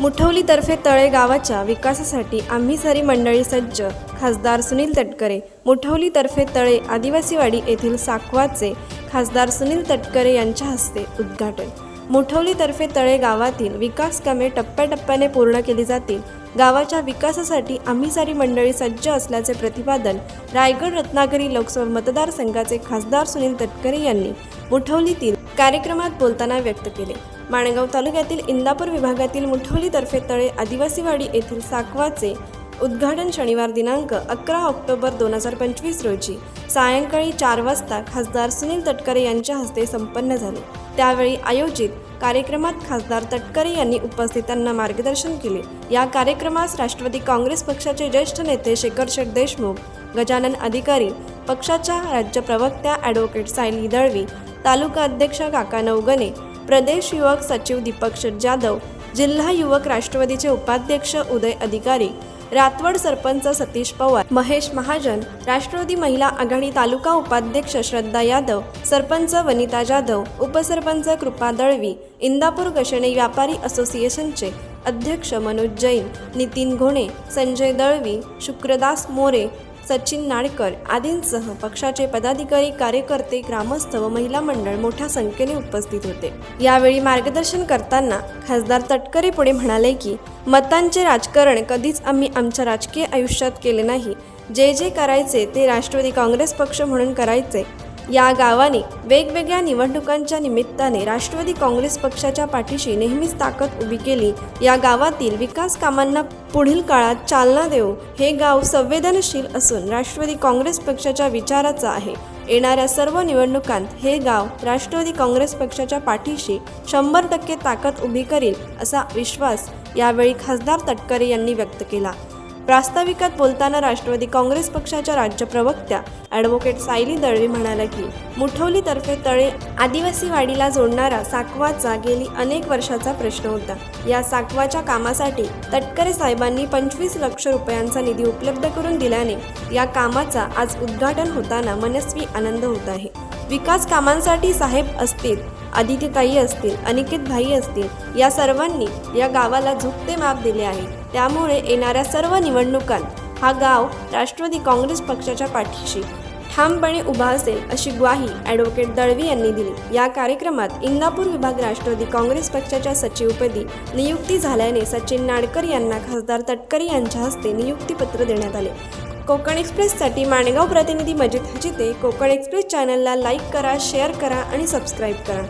मुठवलीतर्फे तळे गावाच्या विकासासाठी आम्ही सारी मंडळी सज्ज खासदार सुनील तटकरे. मुठवलीतर्फे तळे आदिवासीवाडी येथील साकवाचे खासदार सुनील तटकरे यांच्या हस्ते उद्घाटन. मुठवलीतर्फे तळे गावातील विकास कामे टप्प्याटप्प्याने पूर्ण केली जातील. गावाच्या विकासासाठी आम्ही सारी मंडळी सज्ज असल्याचे प्रतिपादन रायगड रत्नागिरी लोकसभा मतदारसंघाचे खासदार सुनील तटकरे यांनी मुठवलीतील कार्यक्रमात बोलताना व्यक्त केले. माणगाव तालुक्यातील इंदापूर विभागातील मुठवलीतर्फे तळे आदिवासीवाडी येथील साकवाचे उद्घाटन शनिवार दिनांक अकरा ऑक्टोबर दोन हजार पंचवीस रोजी सायंकाळी चार वाजता खासदार सुनील तटकरे यांच्या हस्ते संपन्न झाले. त्यावेळी आयोजित कार्यक्रमात खासदार तटकरे यांनी उपस्थितांना मार्गदर्शन केले. या कार्यक्रमास राष्ट्रवादी काँग्रेस पक्षाचे ज्येष्ठ नेते शेखर शेठ देशमुख गजानन अधिकारी पक्षाच्या राज्य प्रवक्त्या ॲडव्होकेट सायली दळवी तालुका अध्यक्ष काका नवगणे प्रदेश युवक सचिव दीपक शेठ जाधव जिल्हा युवक राष्ट्रवादीचे उपाध्यक्ष उदय अधिकारी रातवड सरपंच सतीश पवार महेश महाजन राष्ट्रवादी महिला आघाडी तालुका उपाध्यक्ष श्रद्धा यादव सरपंच वनिता जाधव उपसरपंच कृपा दळवी इंदापूर गशेणे व्यापारी असोसिएशनचे अध्यक्ष मनोज जैन नितीन घोणे संजय दळवी शुक्रदास मोरे सचिन नाडकर आदींसह पक्षाचे पदाधिकारी कार्यकर्ते ग्रामस्थ व महिला मंडळ मोठ्या संख्येने उपस्थित होते. यावेळी मार्गदर्शन करताना खासदार तटकरे पुढे म्हणाले की मतांचे राजकारण कधीच आम्ही आमच्या राजकीय आयुष्यात केले नाही. जे जे करायचे ते राष्ट्रवादी काँग्रेस पक्ष म्हणून करायचे. या गावाने वेगवेगळ्या निवडणुकांच्या निमित्ताने राष्ट्रवादी काँग्रेस पक्षाच्या पाठीशी नेहमीच ताकद उभी केली. या गावातील विकास कामांना पुढील काळात चालना देऊ हे गाव संवेदनशील असून राष्ट्रवादी काँग्रेस पक्षाच्या विचाराचं आहे. येणाऱ्या सर्व निवडणुकांत हे गाव राष्ट्रवादी काँग्रेस पक्षाच्या पाठीशी शंभर टक्के ताकद उभी करील असा विश्वास यावेळी खासदार तटकरे यांनी व्यक्त केला. प्रास्ताविकात बोलताना राष्ट्रवादी काँग्रेस पक्षाच्या राज्य प्रवक्त्या ॲडव्होकेट सायली दळवी म्हणाल्या की मुठवलीतर्फे तळे आदिवासी वाडीला जोडणारा साकवाचा गेली अनेक वर्षाचा प्रश्न होता. या साकवाच्या कामासाठी तटकरे साहेबांनी पंचवीस लक्ष रुपयांचा निधी उपलब्ध करून दिल्याने या कामाचा आज उद्घाटन होताना मनस्वी आनंद होत आहे. विकास कामांसाठी साहेब असतील आदित्यताई असतील अनिकेत भाई असतील या सर्वांनी या गावाला झुकते माप दिले आहे. त्यामुळे येणाऱ्या सर्व निवडणुकांत हा गाव राष्ट्रवादी काँग्रेस पक्षाच्या पाठीशी ठामपणे उभा असेल अशी ग्वाही ॲडव्होकेट दळवी यांनी दिली. या कार्यक्रमात इंदापूर विभाग राष्ट्रवादी काँग्रेस पक्षाच्या सचिवपदी नियुक्ती झाल्याने सचिन नाडकर यांना खासदार तटकरी यांच्या हस्ते नियुक्तीपत्र देण्यात आले. कोकण एक्सप्रेससाठी माणगाव प्रतिनिधी मजिद हजिते कोकण एक्सप्रेस चॅनलला लाईक करा शेअर करा आणि सबस्क्राईब करा.